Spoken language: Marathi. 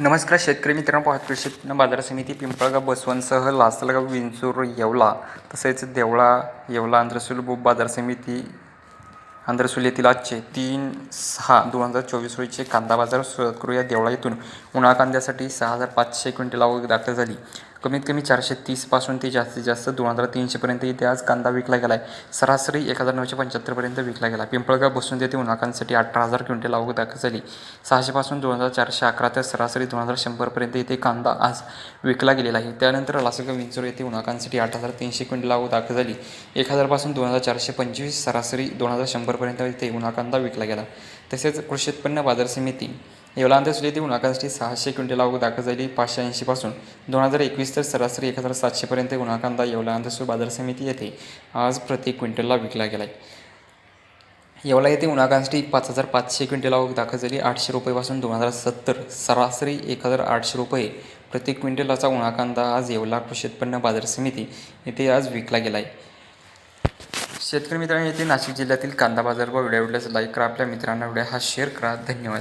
नमस्कार शेतकरी मित्रांनो पाहतो कृषी बाजार समिती पिंपळगाव बसवनसह लासलगाव विंचूर येवला तसेच देवळा येवला आंध्रसूल बुब बाजार समिती आंध्रसूल येथील आजचे तीन सहा दोन हजार चोवीस रोजीचे कांदा बाजार सुरुवात करूया. देवळा येथून उन्हाळा कांद्यासाठी सहा हजार पाचशे क्विंटल आवक दाखल झाली. कमीत कमी चारशे तीसपासून ते जास्तीत जास्त दोन हजार तीनशेपर्यंत इथे आज कांदा विकला गेला आहे सरासरी एक हजार नऊशे पंच्याहत्तरपर्यंत विकला गेला पिंपळगाव बसून येथे उन्हाकांसाठी अठरा हजार क्विंटल आवक दाखल झाली. सहाशेपासून दोन हजार चारशे अकरा ते सरासरी दोन हजार शंभरपर्यंत इथे कांदा आज विकला गेलेला आहे. त्यानंतर लासलगाव विंचूर येथे उन्हाकांसाठी आठ हजार तीनशे क्विंटल आवक दाखल झाली. एक हजारपासून दोन हजार चारशे पंचवीस सरासरी दोन हजार शंभरपर्यंत इथे उन्हा कांदा विकला गेला. तसेच कृषी उत्पन्न बाजार समिती येवला अंतर्सुली येथे उन्हाकांसाठी सहाशे क्विंटल आवक दाखल झाली. पाचशे ऐंशीपासून दोन हजार एकवीस तर सरासरी एक हजार सातशेपर्यंत उन्हा कांदा येवला बाजार समिती येथे आज प्रति क्विंटलला विकला गेला आहे येवला येथे उन्हाकांसाठी पाच हजार पाचशे क्विंटल आवक दाखल झाली. आठशे रुपयेपासून दोन हजार सत्तर सरासरी एक हजार आठशे रुपये प्रति क्विंटलाचा उन्हाकांदा उन्हा कांदा आज येवला कृषी उत्पन्न बाजार समिती येथे आज विकला गेला आहे शेतकरी मित्रांनो येथे नाशिक जिल्ह्यातील कांदा बाजार व व्हिडिओ आवडल्यास लाईक करा. आपल्या मित्रांना व्हिडिओ हा शेअर करा. धन्यवाद.